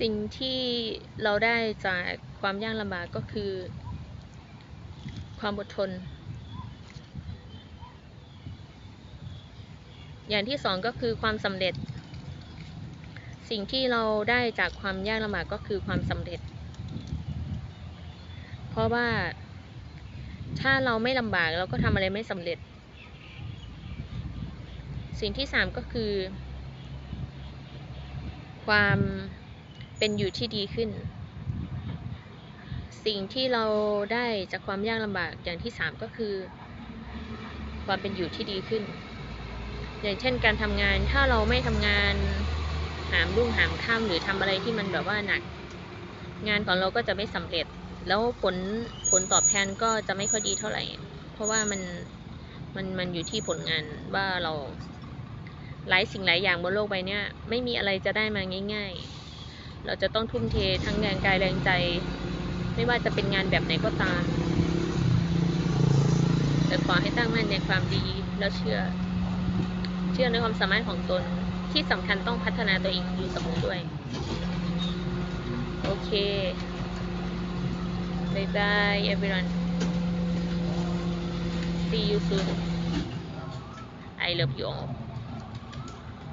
สิ่งที่เราได้จากความยากลำบากก็คือ ความอดทน อย่างที่สองก็คือความสำเร็จ สิ่งที่เราได้จากความยากลำบากก็คือความสำเร็จ เพราะว่าถ้าเราไม่ลำบากเราก็ทำอะไรไม่สำเร็จ สิ่งที่สามก็คือ ความ เป็นอยู่ที่ดีขึ้น สิ่งที่เราได้จากความยากลำบากอย่างที่สามก็คือ ความเป็นอยู่ที่ดีขึ้น อย่างเช่นการทำงานถ้าเราไม่ทำงานหามรุ่งหามค่ำหรือทำอะไรที่มันแบบว่าหนัก งานของเราก็จะไม่สำเร็จ แล้วผลผลตอบแทนก็จะไม่ค่อยดีเท่าไหร่ เพราะว่ามันมันมันอยู่ที่ผลงานว่าเราหลายสิ่งหลายอย่างบนโลกใบนี้ไม่มีอะไรจะได้มาง่าย ๆ เราจะต้องทุ่มเททั้งแรงกายแรงใจ ไม่ว่าจะเป็นงานแบบไหนก็ตาม แต่ขอให้ตั้งมั่นในความดีแล้วเชื่อ เชื่อในความสามารถของตนที่สำคัญต้องพัฒนาตัวเองอยู่เสมอด้วย โอเคบายบาย everyone see you soon I love you all